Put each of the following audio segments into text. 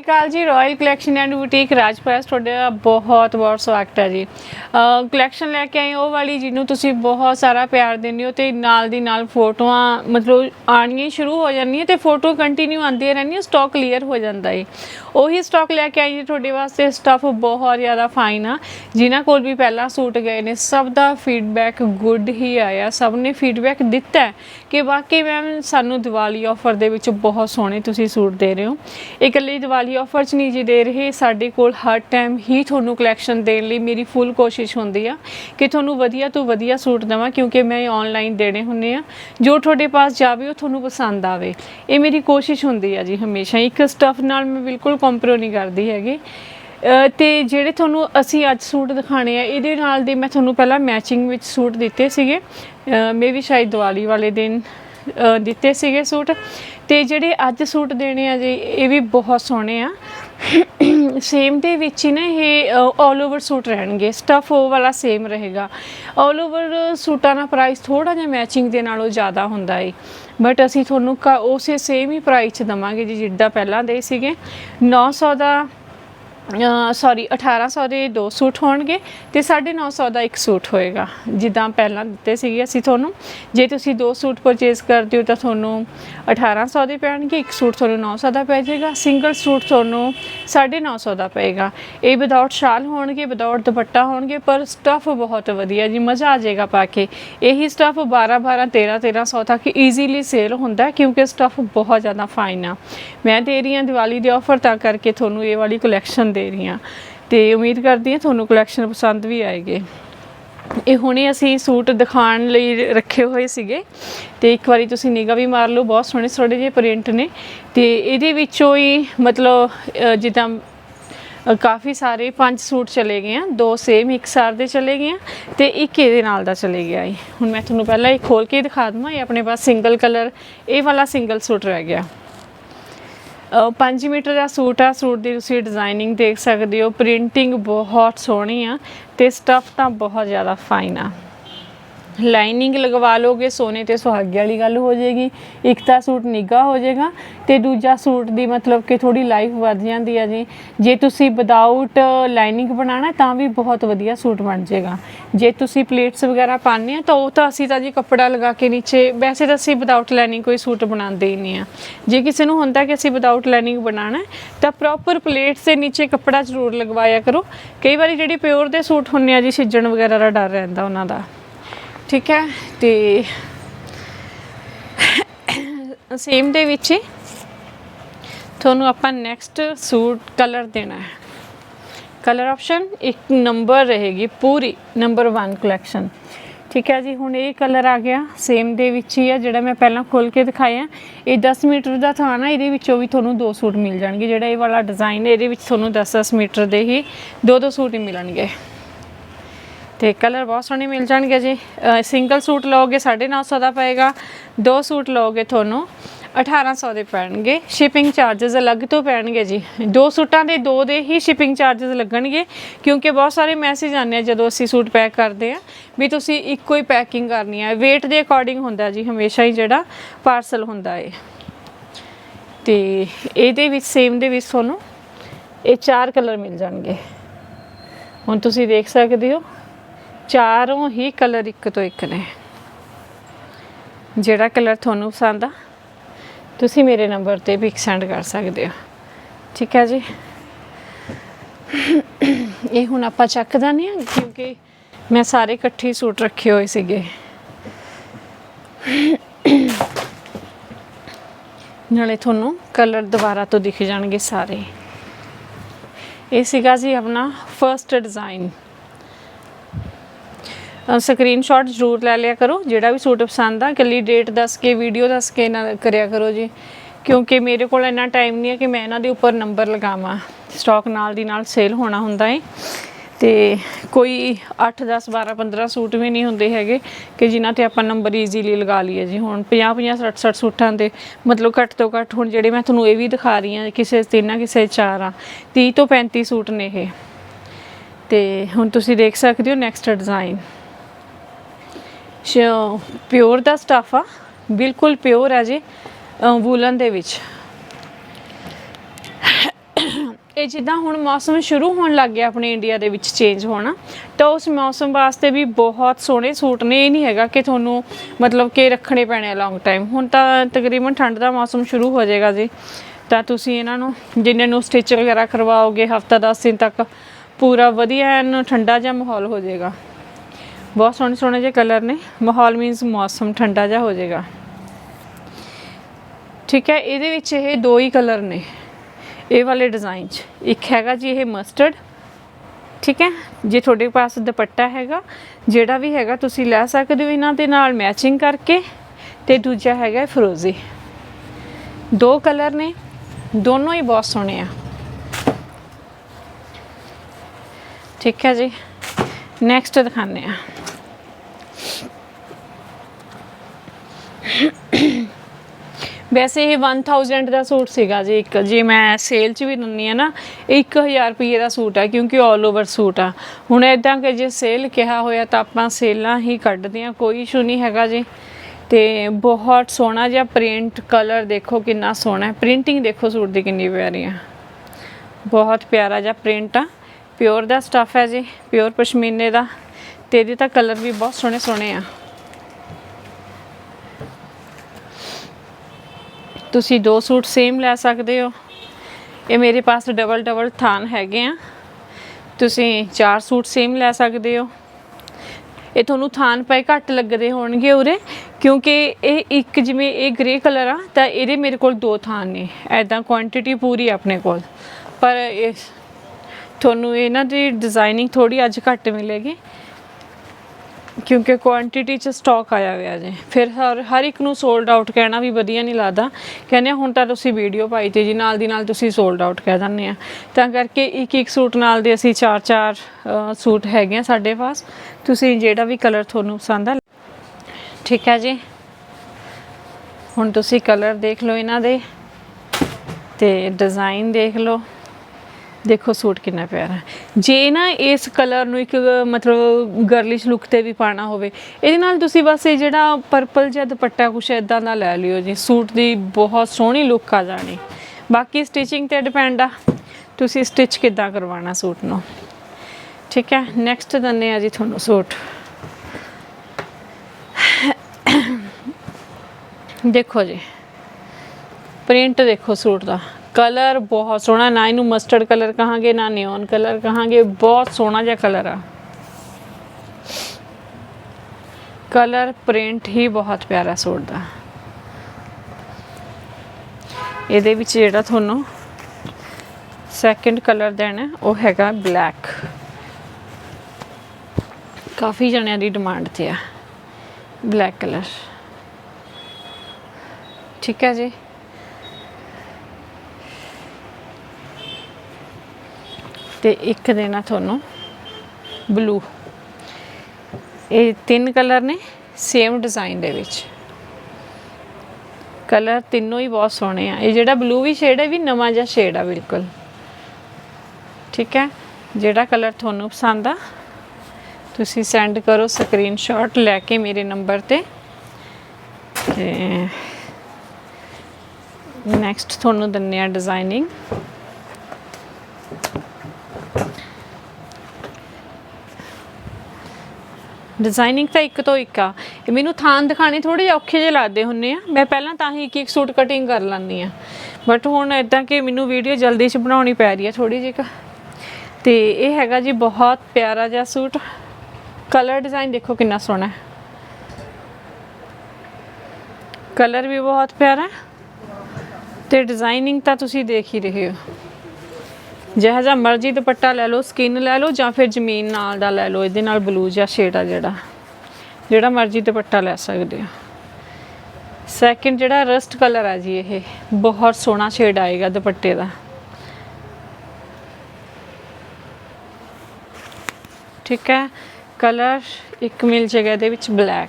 ਸਤਿ ਸ਼੍ਰੀ ਅਕਾਲ ਜੀ royal collection and boutique Rajpress, ਤੁਹਾਡਾ ਬਹੁਤ ਬਹੁਤ ਸਵਾਗਤ ਹੈ ਜੀ। ਕਲੈਕਸ਼ਨ ਲੈ ਕੇ ਆਏ ਉਹ ਵਾਲੀ ਜਿਹਨੂੰ ਤੁਸੀਂ ਬਹੁਤ ਸਾਰਾ ਪਿਆਰ ਦਿੰਦੇ ਹੋ ਤੇ ਨਾਲ ਦੀ ਨਾਲ ਫੋਟੋਆਂ ਮਤਲਬ ਆਉਣੀਆਂ ਹੀ ਸ਼ੁਰੂ ਹੋ ਜਾਂਦੀਆਂ ਤੇ ਫੋਟੋ ਕੰਟੀਨਿਊ ਆਉਂਦੀਆਂ ਰਹਿੰਦੀਆਂ ਸਟਾਕ ਕਲੀਅਰ ਹੋ ਜਾਂਦਾ ਹੈ ਉਹੀ ਸਟਾਕ ਲੈ ਕੇ ਆਈ ਜੀ ਤੁਹਾਡੇ ਵਾਸਤੇ। ਸਟਫ ਬਹੁਤ ਜ਼ਿਆਦਾ ਫਾਈਨ ਆ। ਜਿਨ੍ਹਾਂ ਕੋਲ ਵੀ ਪਹਿਲਾਂ ਸੂਟ ਗਏ ਨੇ, ਸਭ ਦਾ ਫੀਡਬੈਕ ਗੁੱਡ ਹੀ ਆਇਆ। ਸਭ ਨੇ ਫੀਡਬੈਕ ਦਿੱਤਾ ਕਿ ਵਾਕਈ ਮੈਮ ਸਾਨੂੰ ਦੀਵਾਲੀ ਆਫਰ ਦੇ ਵਿੱਚ ਬਹੁਤ ਸੋਹਣੇ ਤੁਸੀਂ ਸੂਟ ਦੇ ਰਹੇ ਹੋ। ਇਕੱਲੇ ਦੀਵਾਲੀ ਆਫਰ 'ਚ ਨਹੀਂ ਜੀ ਦੇ ਰਹੇ। ਸਾਡੇ ਕੋਲ ਹਰ ਟਾਈਮ ਹੀ ਤੁਹਾਨੂੰ ਕਲੈਕਸ਼ਨ ਦੇਣ ਲਈ ਮੇਰੀ ਫੁੱਲ ਕੋਸ਼ਿਸ਼ ਹੁੰਦੀ ਆ ਕਿ ਤੁਹਾਨੂੰ ਵਧੀਆ ਤੋਂ ਵਧੀਆ ਸੂਟ ਦੇਵਾਂ, ਕਿਉਂਕਿ ਮੈਂ ਆਨਲਾਈਨ ਦੇਣੇ ਹੁੰਨੇ ਆ। ਜੋ ਤੁਹਾਡੇ ਪਾਸ ਜਾਵੇ, ਉਹ ਤੁਹਾਨੂੰ ਪਸੰਦ ਆਵੇ। ਇਹ ਮੇਰੀ ਕੋਸ਼ਿਸ਼ ਹੁੰਦੀ ਆ ਜੀ ਹਮੇਸ਼ਾ। ਇੱਕ ਸਟਫ ਨਾਲ ਮੈਂ ਬਿਲਕੁਲ ਕੰਪਰੋ ਨਹੀਂ ਕਰਦੀ ਹੈਗੀ। ਅ, ਤੇ ਜਿਹੜੇ ਤੁਹਾਨੂੰ ਅਸੀਂ ਅੱਜ ਸੂਟ ਦਿਖਾਣੇ ਆ ਇਹਦੇ ਨਾਲ ਦੇ ਮੈਂ ਤੁਹਾਨੂੰ ਪਹਿਲਾਂ ਮੈਚਿੰਗ ਵਿੱਚ ਸੂਟ ਦਿੱਤੇ ਸੀਗੇ। ਮੇ ਵੀ ਸ਼ਾਇਦ ਦੀਵਾਲੀ ਵਾਲੇ ਦਿਨ ਦਿੱਤੇ ਸੀਗੇ ਸੂਟ। ਤੇ ਜਿਹੜੇ ਅੱਜ ਸੂਟ ਦੇਣੇ ਆ ਜੀ ਇਹ ਵੀ ਬਹੁਤ ਸੋਹਣੇ ਆ। ਸੇਮ ਦੇ ਵਿੱਚ ਹੀ ਨਾ ਇਹ 올 ਓਵਰ ਸੂਟ ਰਹਿਣਗੇ। ਸਟਫ ਉਹ ਵਾਲਾ ਸੇਮ ਰਹੇਗਾ। 올 ਓਵਰ ਸੂਟਾਂ ਦਾ ਪ੍ਰਾਈਸ ਥੋੜਾ ਜਿਹਾ ਮੈਚਿੰਗ ਦੇ ਨਾਲੋਂ ਜ਼ਿਆਦਾ ਹੁੰਦਾ ਏ। ਬਟ ਅਸੀਂ ਤੁਹਾਨੂੰ ਕ- ਉਸੇ ਸੇਮ ਹੀ ਪ੍ਰਾਈਸ 'ਚ ਦਵਾਂਗੇ ਜੀ, ਜਿੱਦਾਂ ਪਹਿਲਾਂ ਦੇ ਸੀਗੇ। 900 ਦਾ ਸੌਰੀ 1800 ਦੇ ਦੋ ਸੂਟ ਹੋਣਗੇ ਤੇ 950 ਦਾ ਇੱਕ ਸੂਟ ਹੋਏਗਾ। ਜਿੱਦਾਂ ਪਹਿਲਾਂ ਦਿੱਤੇ ਸੀਗੇ ਅਸੀਂ ਤੁਹਾਨੂੰ। ਜੇ ਤੁਸੀਂ ਦੋ ਸੂਟ ਪਰਚੇਸ ਕਰਦੇ ਹੋ ਤਾਂ ਤੁਹਾਨੂੰ 1800 ਦੇ ਪੈਣਗੇ, ਇੱਕ ਸੂਟ ਤੁਹਾਨੂੰ 900 ਦਾ ਪੈ ਜਾਏਗਾ ਸਿੰਗਲ ਸੂਟ ਤੁਹਾਨੂੰ 950 ਦਾ ਪਏਗਾ। ਇਹ ਵਿਦਆਊਟ ਸ਼ਾਲ ਹੋਣਗੇ ਵਿਦਆਊਟ ਦੁਪੱਟਾ ਹੋਣਗੇ, ਪਰ ਸਟਫ ਬਹੁਤ ਵਧੀਆ ਜੀ, ਮਜ਼ਾ ਆ ਜਾਏਗਾ ਪਾ ਕੇ। ਇਹੀ ਸਟਫ 12 12 13 1300 ਤੱਕ ਈਜ਼ੀਲੀ ਸੇਲ ਹੁੰਦਾ ਕਿਉਂਕਿ ਸਟਫ ਬਹੁਤ ਜ਼ਿਆਦਾ ਫਾਈਨ ਆ। ਮੈਂ ਦੇ ਰਹੀ ਹਾਂ ਦੀਵਾਲੀ ਦੇ ਆਫਰ ਤਾਂ ਕਰਕੇ ਤੁਹਾਨੂੰ ਇਹ ਵਾਲੀ ਕਲੈਕਸ਼ਨ ਦੇ ਰਹੀ ਹਾਂ ਤੇ ਉਮੀਦ ਕਰਦੀ ਹਾਂ ਤੁਹਾਨੂੰ ਕਲੈਕਸ਼ਨ ਪਸੰਦ ਵੀ ਆਏਗੀ। ਇਹ ਹੁਣੇ ਅਸੀਂ ਸੂਟ ਦਿਖਾਉਣ ਲਈ ਰੱਖੇ ਹੋਏ ਸੀਗੇ। ਤੇ ਇੱਕ ਵਾਰੀ ਤੁਸੀਂ ਨਿਗਾਹ ਵੀ ਮਾਰ ਲਓ, ਬਹੁਤ ਸੋਹਣੇ ਸੋਹਣੇ ਜਿਹੇ ਪ੍ਰਿੰਟ ਨੇ। ਤੇ ਇਹਦੇ ਵਿੱਚੋਂ ਹੀ ਮਤਲਬ ਜਿੱਦਾਂ ਕਾਫੀ ਸਾਰੇ ਪੰਜ ਸੂਟ ਚਲੇ ਗਏ ਆ। ਦੋ ਸੇਮ ਇੱਕ ਸਾਰ ਦੇ ਚਲੇ ਗਏ ਆ ਤੇ ਇੱਕ ਇਹਦੇ ਨਾਲ ਦਾ ਚਲੇ ਗਿਆ ਏ। ਹੁਣ ਮੈਂ ਤੁਹਾਨੂੰ ਪਹਿਲਾਂ ਇਹ ਖੋਲ ਕੇ ਦਿਖਾ ਦਵਾਂ, ਇਹ ਆਪਣੇ ਪਾਸ ਸਿੰਗਲ ਕਲਰ ਇਹ ਵਾਲਾ ਸਿੰਗਲ ਸੂਟ ਰਹਿ ਗਿਆ। 5 ਮੀਟਰ ਦਾ ਸੂਟ ਆ, ਸੂਟ ਦੀ ਤੁਸੀਂ ਡਿਜ਼ਾਈਨਿੰਗ ਦੇਖ ਸਕਦੇ ਹੋ ਪ੍ਰਿੰਟਿੰਗ ਬਹੁਤ ਸੋਹਣੀ ਆ ਤੇ ਸਟਫ ਤਾਂ ਬਹੁਤ ਜ਼ਿਆਦਾ ਫਾਈਨ ਆ। ਲਾਈਨਿੰਗ ਲਗਵਾ ਲੋਗੇ, ਸੋਨੇ ਤੇ ਸੁਹਾਗੇ ਵਾਲੀ ਗੱਲ ਹੋ ਜਾਏਗੀ, ਇੱਕ ਤਾਂ ਸੂਟ ਨਿੱਘਾ ਹੋ ਜਾਏਗਾ ਤੇ ਦੂਜਾ ਸੂਟ ਦੀ ਮਤਲਬ ਕਿ ਥੋੜੀ ਲਾਈਫ ਵੱਧ ਜਾਂਦੀ ਆ ਜੀ। ਜੇ ਤੁਸੀਂ ਵਿਦਆਊਟ ਲਾਈਨਿੰਗ ਬਣਾਣਾ ਤਾਂ ਵੀ ਬਹੁਤ ਵਧੀਆ ਸੂਟ ਬਣ ਜਾਏਗਾ। ਜੇ ਤੁਸੀਂ ਪਲੇਟਸ ਵਗੈਰਾ ਪਾਉਂਦੇ ਆ, ਤਾਂ ਉਹ ਤਾਂ ਅਸੀਂ ਤਾਂ ਜੀ ਕੱਪੜਾ ਲਗਾ ਕੇ ਨੀਚੇ, ਵੈਸੇ ਤਾਂ ਅਸੀਂ ਵਿਦਆਊਟ ਲਾਈਨਿੰਗ ਕੋਈ ਸੂਟ ਬਣਾਉਂਦੇ ਹੀ ਨਹੀਂ ਆ। ਜੇ ਕਿਸੇ ਨੂੰ ਹੁੰਦਾ ਕਿ ਅਸੀਂ ਵਿਦਆਊਟ ਲਾਈਨਿੰਗ ਬਣਾਉਣਾ ਤਾਂ ਪ੍ਰੋਪਰ ਪਲੇਟਸ ਦੇ ਨੀਚੇ ਕੱਪੜਾ ਜ਼ਰੂਰ ਲਗਵਾਇਆ ਕਰੋ। ਕਈ ਵਾਰੀ ਜਿਹੜੇ ਪਿਓਰ ਦੇ ਸੂਟ ਹੁੰਨੇ ਆ ਜੀ, ਛਿੱਜਣ ਵਗੈਰਾ ਦਾ ਡਰ ਰਹਿੰਦਾ ਉਹਨਾਂ ਦਾ। ਠੀਕ ਹੈ ਤੇ ਸੇਮ ਦੇ ਵਿੱਚ ਹੀ ਤੁਹਾਨੂੰ ਆਪਾਂ ਨੈਕਸਟ ਸੂਟ ਕਲਰ ਦੇਣਾ ਹੈ। ਕਲਰ ਆਪਸ਼ਨ ਇੱਕ ਨੰਬਰ ਰਹੇਗੀ ਪੂਰੀ ਨੰਬਰ 1 ਕਲੈਕਸ਼ਨ ਠੀਕ ਹੈ ਜੀ, ਹੁਣ ਇਹ ਕਲਰ ਆ ਗਿਆ ਸੇਮ ਦੇ ਵਿੱਚ ਹੀ ਆ ਜਿਹੜਾ ਮੈਂ ਪਹਿਲਾਂ ਖੋਲ ਕੇ ਦਿਖਾਇਆ ਇਹ 10 ਮੀਟਰ ਦਾ ਥਾਂ ਨਾ, ਇਹਦੇ ਵਿੱਚੋਂ ਵੀ ਤੁਹਾਨੂੰ ਦੋ ਸੂਟ ਮਿਲ ਜਾਣਗੇ। ਜਿਹੜਾ ਇਹ ਵਾਲਾ ਡਿਜ਼ਾਈਨ ਹੈ, ਇਹਦੇ ਵਿੱਚ ਤੁਹਾਨੂੰ 10-10 ਮੀਟਰ ਦੇ ਹੀ ਦੋ ਦੋ ਸੂਟ ਹੀ ਮਿਲਣਗੇ। ਤੇ ਕਲਰ ਬਹੁਤ ਸੋਹਣੇ ਮਿਲ ਜਾਣਗੇ ਜੀ। ਸਿੰਗਲ ਸੂਟ ਲਓਗੇ 950 ਦਾ ਪਏਗਾ, ਦੋ ਸੂਟ ਲਓਗੇ ਤੁਹਾਨੂੰ 1800 ਦੇ ਪੈਣਗੇ। ਸ਼ਿਪਿੰਗ ਚਾਰजेस ਅਲੱਗ ਤੋਂ ਪੈਣਗੇ ਜੀ। ਦੋ ਸੂਟਾਂ ਦੇ ਦੋ ਦੇ ਹੀ ਸ਼ਿਪਿੰਗ ਚਾਰजेस ਲੱਗਣਗੇ, ਕਿਉਂਕਿ ਬਹੁਤ ਸਾਰੇ ਮੈਸੇਜ ਆਉਂਦੇ ਆ ਜਦੋਂ ਅਸੀਂ ਸੂਟ ਪੈਕ ਕਰਦੇ ਆ, ਵੀ ਤੁਸੀਂ ਇੱਕੋ ਹੀ ਪੈਕਿੰਗ ਕਰਨੀ ਆ। Weight ਦੇ ਅਕੋਰਡਿੰਗ ਹੁੰਦਾ ਜੀ, ਹਮੇਸ਼ਾ ਹੀ ਜਿਹੜਾ ਪਾਰਸਲ ਹੁੰਦਾ ਏ। ਤੇ ਇਹਦੇ ਵਿੱਚ ਸੇਮ ਦੇ ਵਿੱਚ ਤੁਹਾਨੂੰ ਇਹ ਚਾਰ ਕਲਰ ਮਿਲ ਜਾਣਗੇ। ਹੁਣ ਤੁਸੀਂ ਦੇਖ ਸਕਦੇ ਹੋ। ਚਾਰੋਂ ਹੀ ਕਲਰ ਇੱਕ ਤੋਂ ਇੱਕ ਨੇ। ਜਿਹੜਾ ਕਲਰ ਤੁਹਾਨੂੰ ਪਸੰਦ ਆ, ਤੁਸੀਂ ਮੇਰੇ ਨੰਬਰ ਤੇ ਪਿਕ ਸੈਂਡ ਕਰ ਸਕਦੇ ਹੋ। ਠੀਕ ਹੈ ਜੀ? ਇਹ ਹੁਣ ਆਪਾਂ ਚੱਕਦਾ ਨਹੀਂ ਆ ਕਿਉਂਕਿ ਮੈਂ ਸਾਰੇ ਇਕੱਠੇ ਸੂਟ ਰੱਖੇ ਹੋਏ ਸੀਗੇ। ਨਾਲੇ ਤੁਹਾਨੂੰ ਕਲਰ ਦੁਬਾਰਾ ਤੋਂ ਦਿਖ ਜਾਣਗੇ ਸਾਰੇ। ਇਹ ਸੀਗਾ ਜੀ ਆਪਣਾ ਫਰਸਟ ਡਿਜ਼ਾਈਨ ਸਕਰੀਨਸ਼ਾਟ ਜ਼ਰੂਰ ਲੈ ਲਿਆ ਕਰੋ, ਜਿਹੜਾ ਵੀ ਸੂਟ ਪਸੰਦ ਆ, ਇਕੱਲੀ ਡੇਟ ਦੱਸ ਕੇ ਵੀਡੀਓ ਦੱਸ ਕੇ ਨਾ ਕਰਿਆ ਕਰੋ ਜੀ। ਕਿਉਂਕਿ ਮੇਰੇ ਕੋਲ ਇੰਨਾ ਟਾਈਮ ਨਹੀਂ ਹੈ ਕਿ ਮੈਂ ਇਹਨਾਂ ਦੇ ਉੱਪਰ ਨੰਬਰ ਲਗਾਵਾਂ। ਸਟਾਕ ਨਾਲ ਦੀ ਨਾਲ ਸੇਲ ਹੋਣਾ ਹੁੰਦਾ ਹੈ ਤੇ ਕੋਈ 8 10 12 15 ਸੂਟ ਵੀ ਨਹੀਂ ਹੁੰਦੇ ਹੈਗੇ ਕਿ ਜਿਨ੍ਹਾਂ ਤੇ ਆਪਾਂ ਨੰਬਰ ਈਜ਼ੀਲੀ ਲਗਾ ਲਈਏ ਜੀ। ਹੁਣ 50 50 60 60 ਸੂਟਾਂ ਦੇ, ਮਤਲਬ ਘੱਟ ਤੋਂ ਘੱਟ ਹੁਣ ਜਿਹੜੇ ਮੈਂ ਤੁਹਾਨੂੰ ਇਹ ਵੀ ਦਿਖਾ ਰਹੀ ਹਾਂ, ਕਿਸੇ 'ਚ ਤਿੰਨ ਆ ਕਿਸੇ ਚਾਰ ਆ 30 ਤੋਂ 35 ਸੂਟ ਨੇ ਇਹ। ਤੇ ਹੁਣ ਤੁਸੀਂ ਦੇਖ ਸਕਦੇ ਹੋ ਨੈਕਸਟ ਡਿਜ਼ਾਈਨ ਪਿਓਰ ਦਾ ਸਟਾਫ ਆ। ਬਿਲਕੁਲ ਪਿਓਰ ਹੈ ਜੀ ਵੂਲਨ ਦੇ ਵਿੱਚ। ਇਹ ਜਿੱਦਾਂ ਹੁਣ ਮੌਸਮ ਸ਼ੁਰੂ ਹੋਣ ਲੱਗ ਗਿਆ ਆਪਣੇ ਇੰਡੀਆ ਦੇ ਵਿੱਚ ਚੇਂਜ ਹੋਣਾ। ਤਾਂ ਉਸ ਮੌਸਮ ਵਾਸਤੇ ਵੀ ਬਹੁਤ ਸੋਹਣੇ ਸੂਟ ਨੇ। ਇਹ ਨਹੀਂ ਹੈਗਾ ਕਿ ਤੁਹਾਨੂੰ ਮਤਲਬ ਕਿ ਰੱਖਣੇ ਪੈਣੇ ਲੌਂਗ ਟਾਈਮ ਹੁਣ ਤਾਂ ਤਕਰੀਬਨ ਠੰਡ ਦਾ ਮੌਸਮ ਸ਼ੁਰੂ ਹੋ ਜਾਏਗਾ ਜੀ। ਤਾਂ ਤੁਸੀਂ ਇਹਨਾਂ ਨੂੰ, ਜਿੰਨੇ ਨੂੰ ਸਟਿਚ ਵਗੈਰਾ ਕਰਵਾਓਗੇ ਹਫਤਾ 10 ਦਿਨ ਤੱਕ, ਪੂਰਾ ਵਧੀਆ ਐਨ ਠੰਡਾ ਜਿਹਾ ਮਾਹੌਲ ਹੋ ਜਾਏਗਾ। ਬਹੁਤ ਸੋਹਣੇ ਸੋਹਣੇ ਜਿਹੇ ਕਲਰ ਨੇ। ਮਾਹੌਲ ਮੀਨਸ ਮੌਸਮ ਠੰਡਾ ਜਿਹਾ ਹੋ ਜਾਏਗਾ। ਠੀਕ ਹੈ, ਇਹਦੇ ਵਿੱਚ ਇਹ ਦੋ ਹੀ ਕਲਰ ਨੇ, ਇਹ ਵਾਲੇ ਡਿਜ਼ਾਈਨ 'ਚ। ਇੱਕ ਹੈਗਾ ਜੀ ਇਹ ਮਸਟਰਡ ਠੀਕ ਹੈ, ਜੇ ਤੁਹਾਡੇ ਪਾਸ ਦੁਪੱਟਾ ਹੈਗਾ, ਜਿਹੜਾ ਵੀ ਹੈਗਾ ਤੁਸੀਂ ਲੈ ਸਕਦੇ ਹੋ ਇਹਨਾਂ ਦੇ ਨਾਲ ਮੈਚਿੰਗ ਕਰਕੇ। ਤੇ ਦੂਜਾ ਹੈਗਾ ਫਰੋਜ਼ੀ ਦੋ ਕਲਰ ਨੇ, ਦੋਨੋਂ ਹੀ ਬਹੁਤ ਸੋਹਣੇ ਆ। ਠੀਕ ਹੈ ਜੀ ਨੈਕਸਟ ਦਿਖਾਉਂਦੇ ਆ ਵੈਸੇ ਇਹ 1000 ਦਾ ਸੂਟ ਸੀਗਾ ਜੀ ਇੱਕ। ਜੇ ਮੈਂ ਸੇਲ 'ਚ ਵੀ ਦਿੰਨੀ ਆ ਨਾ ਇਹ 1000 ਰੁਪਏ ਦਾ ਸੂਟ ਆ, ਕਿਉਂਕਿ 올 ਓਵਰ ਸੂਟ ਆ। ਹੁਣ ਇਦਾਂ ਕਿ ਜੇ ਸੇਲ ਕਿਹਾ ਹੋਇਆ ਤਾਂ ਆਪਾਂ ਸੇਲਾਂ ਹੀ ਕੱਢਦੇ ਆ ਕੋਈ ਇਸ਼ੂ ਨਹੀਂ ਹੈਗਾ ਜੀ। ਤੇ ਬਹੁਤ ਸੋਹਣਾ ਜਿਹਾ ਪ੍ਰਿੰਟ ਕਲਰ ਦੇਖੋ ਕਿੰਨਾ ਸੋਹਣਾ ਹੈ। ਪ੍ਰਿੰਟਿੰਗ ਦੇਖੋ ਸੂਟ ਦੀ ਕਿੰਨੀ ਪਿਆਰੀ ਆ। ਬਹੁਤ ਪਿਆਰਾ ਜਿਹਾ ਪ੍ਰਿੰਟ ਆ। ਪਿਓਰ ਦਾ ਸਟਫ ਹੈ ਜੀ ਪਿਓਰ ਪਸ਼ਮੀਨੇ ਦਾ। ਤੇ ਇਹਦੇ ਤਾਂ ਕਲਰ ਵੀ ਬਹੁਤ ਸੋਹਣੇ ਸੋਹਣੇ ਆ। ਤੁਸੀਂ ਦੋ ਸੂਟ ਸੇਮ ਲੈ ਸਕਦੇ ਹੋ। ਇਹ ਮੇਰੇ ਪਾਸ ਡਬਲ ਡਬਲ ਥਾਨ ਹੈਗੇ ਆ। ਤੁਸੀਂ ਚਾਰ ਸੂਟ ਸੇਮ ਲੈ ਸਕਦੇ ਹੋ। ਇਹ ਤੁਹਾਨੂੰ ਥਾਨ ਪਏ ਘੱਟ ਲੱਗਦੇ ਹੋਣਗੇ ਉਰੇ, ਕਿਉਂਕਿ ਇਹ ਇੱਕ ਜਿਵੇਂ ਇਹ ਗ੍ਰੇ ਕਲਰ ਆ, ਤਾਂ ਇਹਦੇ ਮੇਰੇ ਕੋਲ ਦੋ ਥਾਨ ਨੇ। ਐਦਾਂ ਕੁਆਂਟੀਟੀ ਪੂਰੀ ਆ ਆਪਣੇ ਕੋਲ। ਪਰ ਇਹ, ਤੁਹਾਨੂੰ ਇਹਨਾਂ ਦੀ ਡਿਜ਼ਾਈਨਿੰਗ ਥੋੜੀ ਅੱਜ ਘੱਟ ਮਿਲੇਗੀ। ਕਿਉਂਕਿ ਕੁਆਂਟੀਟੀ ਚ ਸਟਾਕ ਆਇਆ ਹੋਇਆ ਜੀ। ਫਿਰ ਹਰ ਹਰ ਇੱਕ ਨੂੰ ਸੋਲਡ ਆਊਟ ਕਹਿਣਾ ਵੀ ਵਧੀਆ ਨਹੀਂ ਲੱਗਦਾ। ਕਹਿੰਦੇ ਹੁਣ ਤਾਂ ਤੁਸੀਂ ਵੀਡੀਓ ਪਾਈ ਤੇ ਜੀ, ਨਾਲ ਦੀ ਨਾਲ ਤੁਸੀਂ ਸੋਲਡ ਆਊਟ ਕਹਿ ਦਿੰਦੇ ਆ। ਤਾਂ ਕਰਕੇ ਇੱਕ ਇੱਕ ਸੂਟ ਨਾਲ ਦੇ ਅਸੀਂ ਚਾਰ ਚਾਰ ਸੂਟ ਹੈਗੇ ਆ ਸਾਡੇ ਪਾਸ। ਤੁਸੀਂ ਜਿਹੜਾ ਵੀ ਕਲਰ ਤੁਹਾਨੂੰ ਪਸੰਦ ਆ, ਠੀਕ ਹੈ ਜੀ? ਹੁਣ ਤੁਸੀਂ ਕਲਰ ਦੇਖ ਲਓ ਇਹਨਾਂ ਦੇ ਤੇ ਡਿਜ਼ਾਈਨ ਦੇਖ ਲਓ। ਦੇਖੋ ਸੂਟ ਕਿੰਨਾ ਪਿਆਰਾ ਹੈ। ਜੇ ਨਾ ਇਸ ਕਲਰ ਨੂੰ ਇੱਕ, ਮਤਲਬ ਗਰਲਿਸ਼ ਲੁੱਕ ਤੇ ਵੀ ਪਾਣਾ ਹੋਵੇ, ਇਹਦੇ ਨਾਲ ਤੁਸੀਂ ਬਸ ਇਹ ਜਿਹੜਾ ਪਰਪਲ ਜਿਹਾ ਦੁਪੱਟਾ ਕੁਛ ਇਦਾਂ ਦਾ ਲੈ ਲਿਓ ਜੀ। ਸੂਟ ਦੀ ਬਹੁਤ ਸੋਹਣੀ ਲੁੱਕ ਆ ਜਾਣੀ। ਬਾਕੀ ਸਟਿਚਿੰਗ ਤੇ ਡਿਪੈਂਡ ਆ। ਤੁਸੀਂ ਸਟਿਚ ਕਿੱਦਾਂ ਕਰਵਾਉਣਾ ਸੂਟ ਨੂੰ। ਠੀਕ ਹੈ ਨੈਕਸਟ ਦੰਨੇ ਆ ਜੀ ਤੁਹਾਨੂੰ ਸੂਟ। ਦੇਖੋ ਜੀ ਪ੍ਰਿੰਟ ਦੇਖੋ ਸੂਟ ਦਾ। ਕਲਰ ਬਹੁਤ ਸੋਹਣਾ, ਨਾ ਇਹਨੂੰ ਮਸਟਰਡ ਕਲਰ ਕਹਾਂਗੇ, ਨਾ ਨਿਓਨ ਕਲਰ ਕਹਾਂਗੇ, ਬਹੁਤ ਸੋਹਣਾ ਜਿਹਾ ਕਲਰ ਆ। ਕਲਰ ਪ੍ਰਿੰਟ ਹੀ ਬਹੁਤ ਪਿਆਰਾ ਸੂਟ ਦਾ। ਇਹਦੇ ਵਿੱਚ ਜਿਹੜਾ ਤੁਹਾਨੂੰ ਸੈਕੰਡ ਕਲਰ ਦੇਣਾ, ਉਹ ਹੈਗਾ ਬਲੈਕ ਕਾਫੀ ਜਣਿਆਂ ਦੀ ਡਿਮਾਂਡ ਤੇ ਆ ਬਲੈਕ ਕਲਰ। ਠੀਕ ਹੈ ਜੀ? ਤੇ ਇੱਕ ਦੇਣਾ ਤੁਹਾਨੂੰ ਬਲੂ ਇਹ ਤਿੰਨ ਕਲਰ ਨੇ ਸੇਮ ਡਿਜ਼ਾਈਨ ਦੇ ਵਿੱਚ। ਕਲਰ ਤਿੰਨੋਂ ਹੀ ਬਹੁਤ ਸੋਹਣੇ ਆ। ਇਹ ਜਿਹੜਾ ਬਲੂ ਵੀ ਸ਼ੇਡ ਹੈ ਵੀ ਨਵਾਂ ਜਿਹਾ ਸ਼ੇਡ ਆ ਬਿਲਕੁਲ। ਠੀਕ ਹੈ? ਜਿਹੜਾ ਕਲਰ ਤੁਹਾਨੂੰ ਪਸੰਦ ਆ, ਤੁਸੀਂ ਸੈਂਡ ਕਰੋ ਸਕਰੀਨਸ਼ਾਟ ਲੈ ਕੇ ਮੇਰੇ ਨੰਬਰ ਤੇ। ਤੇ ਨੈਕਸਟ ਤੁਹਾਨੂੰ ਦਿੰਨੇ ਆ ਡਿਜ਼ਾਈਨਿੰਗ ਡਿਜ਼ਾਈਨਿੰਗ ਤਾਂ ਇੱਕ ਤੋਂ ਇੱਕ ਆ। ਇਹ ਮੈਨੂੰ ਥਾਨ ਦਿਖਾਣੇ ਥੋੜੇ ਜਿਹਾ ਔਖੇ ਜਿਹੇ ਲੱਗਦੇ ਹੁੰਨੇ ਆ। ਮੈਂ ਪਹਿਲਾਂ ਤਾਂ ਹੀ ਇੱਕ ਇੱਕ ਸੂਟ ਕਟਿੰਗ ਕਰ ਲੈਂਦੀ ਆ। ਬਟ ਹੁਣ ਇਦਾਂ ਕਿ ਮੈਨੂੰ ਵੀਡੀਓ ਜਲਦੀ 'ਚ ਬਣਾਉਣੀ ਪੈ ਰਹੀ ਹੈ ਥੋੜੀ ਜਿਹੀ ਕੁ। ਤੇ ਇਹ ਹੈਗਾ ਜੀ ਬਹੁਤ ਪਿਆਰਾ ਜਿਹਾ ਸੂਟ। ਕਲਰ ਡਿਜ਼ਾਈਨ ਦੇਖੋ ਕਿੰਨਾ ਸੋਹਣਾ ਹੈ। ਕਲਰ ਵੀ ਬਹੁਤ ਪਿਆਰਾ ਹੈ। ਤੇ ਡਿਜ਼ਾਈਨਿੰਗ ਤਾਂ ਤੁਸੀਂ ਦੇਖ ਹੀ ਰਹੇ ਹੋ। ਜਿਹੜਾ ਜਿਹਾ ਮਰਜ਼ੀ ਦੁਪੱਟਾ ਲੈ ਲਓ ਸਕਿਨ ਲੈ ਲਓ ਜਾਂ ਫਿਰ ਜ਼ਮੀਨ ਨਾਲ ਦਾ ਲੈ ਲਓ, ਇਹਦੇ ਨਾਲ ਬਲੂ ਜਿਹਾ ਸ਼ੇਡ ਆ ਜਿਹੜਾ। ਜਿਹੜਾ ਮਰਜ਼ੀ ਦੁਪੱਟਾ ਲੈ ਸਕਦੇ ਹੋ। ਸੈਕਿੰਡ ਜਿਹੜਾ ਰਸਟ ਕਲਰ ਆ ਜੀ ਇਹ, ਬਹੁਤ ਸੋਹਣਾ ਸ਼ੇਡ ਆਏਗਾ ਦੁਪੱਟੇ ਦਾ। ਠੀਕ ਹੈ ਕਲਰ ਇੱਕ ਮਿਲ ਜਗ੍ਹਾ ਦੇ ਵਿੱਚ ਬਲੈਕ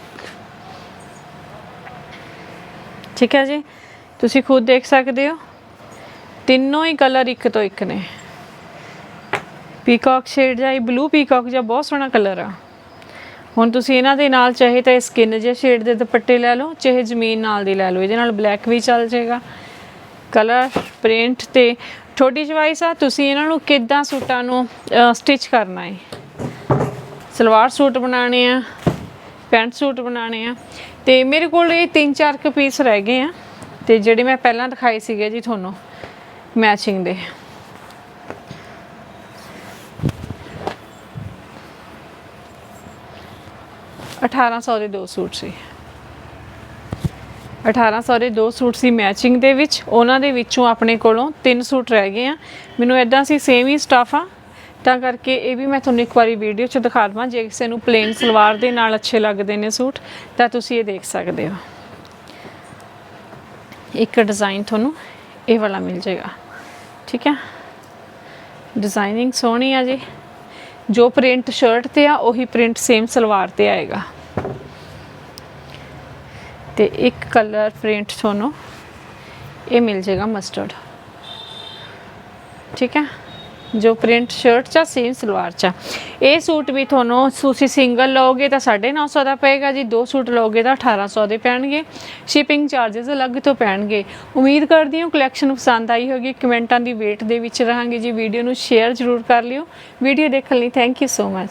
ਠੀਕ ਹੈ ਜੀ, ਤੁਸੀਂ ਖੁਦ ਦੇਖ ਸਕਦੇ ਹੋ। ਤਿੰਨੋਂ ਹੀ ਕਲਰ ਇੱਕ ਤੋਂ ਇੱਕ ਨੇ। ਪੀਕਾਕ ਸ਼ੇਡ ਜਾਂ ਇਹ ਬਲੂ ਪੀਕਾਕ ਜਾਂ ਬਹੁਤ ਸੋਹਣਾ ਕਲਰ ਆ। ਹੁਣ ਤੁਸੀਂ ਇਹਨਾਂ ਦੇ ਨਾਲ ਚਾਹੇ ਤਾਂ ਸਕਿਨ ਜਿਹੇ ਸ਼ੇਡ ਦੇ ਦੁਪੱਟੇ ਲੈ ਲਓ, ਚਾਹੇ ਜ਼ਮੀਨ ਨਾਲ ਦੀ ਲੈ ਲਓ। ਇਹਦੇ ਨਾਲ ਬਲੈਕ ਵੀ ਚੱਲ ਜਾਏਗਾ। ਕਲਰ ਪ੍ਰਿੰਟ ਤੇ ਤੁਹਾਡੀ ਚੁਆਇਸ ਆ, ਤੁਸੀਂ ਇਹਨਾਂ ਨੂੰ ਕਿੱਦਾਂ ਸੂਟਾਂ ਨੂੰ ਸਟਿਚ ਕਰਨਾ ਹੈ ਸਲਵਾਰ ਸੂਟ ਬਣਾਉਣੇ ਆ ਪੈਂਟ ਸੂਟ ਬਣਾਉਣੇ ਆ। ਤੇ ਮੇਰੇ ਕੋਲ ਇਹ ਤਿੰਨ ਚਾਰ ਕੁ ਪੀਸ ਰਹਿ ਗਏ ਆ। ਤੇ ਜਿਹੜੇ ਮੈਂ ਪਹਿਲਾਂ ਦਿਖਾਏ ਸੀਗੇ ਜੀ ਤੁਹਾਨੂੰ ਮੈਚਿੰਗ ਦੇ। ਅਠਾਰਾਂ ਸੌ ਦੇ ਦੋ ਸੂਟ ਸੀ। 1800 ਦੇ ਦੋ ਸੂਟ ਸੀ ਮੈਚਿੰਗ ਦੇ ਵਿੱਚ। ਉਹਨਾਂ ਦੇ ਵਿੱਚੋਂ ਆਪਣੇ ਕੋਲੋਂ ਤਿੰਨ ਸੂਟ ਰਹਿ ਗਏ ਆ। ਮੈਨੂੰ ਇਦਾਂ ਸੀ ਸੇਮ ਹੀ ਸਟਾਫ ਆ। ਤਾਂ ਕਰਕੇ ਇਹ ਵੀ ਮੈਂ ਤੁਹਾਨੂੰ ਇੱਕ ਵਾਰੀ ਵੀਡੀਓ 'ਚ ਦਿਖਾ ਦਵਾਂ, ਜੇ ਕਿਸੇ ਨੂੰ ਪਲੇਨ ਸਲਵਾਰ ਦੇ ਨਾਲ ਅੱਛੇ ਲੱਗਦੇ ਨੇ ਸੂਟ, ਤਾਂ ਤੁਸੀਂ ਇਹ ਦੇਖ ਸਕਦੇ ਹੋ। ਇੱਕ ਡਿਜ਼ਾਈਨ ਤੁਹਾਨੂੰ ਇਹ ਵਾਲਾ ਮਿਲ ਜਾਏਗਾ। ਠੀਕ ਹੈ ਡਿਜ਼ਾਈਨਿੰਗ ਸੋਹਣੀ ਆ ਜੀ। ਜੋ ਪ੍ਰਿੰਟ ਸ਼ਰਟ ਤੇ ਆ, ਉਹੀ ਪ੍ਰਿੰਟ ਸੇਮ ਸਲਵਾਰ ਤੇ ਆਏਗਾ। ਤੇ ਇੱਕ ਕਲਰ ਪ੍ਰਿੰਟ ਤੁਹਾਨੂੰ ਇਹ ਮਿਲ ਜਾਏਗਾ ਮਸਟਰਡ ਠੀਕ ਹੈ? ਜੋ ਪ੍ਰਿੰਟ ਸ਼ਰਟ ਚ ਸੇਮ ਸਲਵਾਰ ਚ ਇਹ ਸੂਟ ਵੀ ਤੁਹਾਨੂੰ ਤੁਸੀਂ ਸਿੰਗਲ ਲਓਗੇ ਤਾਂ 950 ਦਾ ਪਏਗਾ ਜੀ। ਦੋ ਸੂਟ ਲਓਗੇ ਤਾਂ 1800 ਦੇ ਪੈਣਗੇ। ਸ਼ਿਪਿੰਗ ਚਾਰजेस ਅਲੱਗ ਤੋਂ ਪੈਣਗੇ। ਉਮੀਦ ਕਰਦੀ ਹਾਂ ਕਲੈਕਸ਼ਨ ਪਸੰਦ ਆਈ ਹੋਗੀ ਕਮੈਂਟਾਂ ਦੀ ਵੇਟ ਦੇ ਵਿੱਚ ਰਹਾਂਗੇ ਜੀ। ਵੀਡੀਓ ਨੂੰ ਸ਼ੇਅਰ ਜ਼ਰੂਰ ਕਰ ਲਿਓ। ਵੀਡੀਓ ਦੇਖਣ ਲਈ ਥੈਂਕ ਯੂ ਸੋ ਮਚ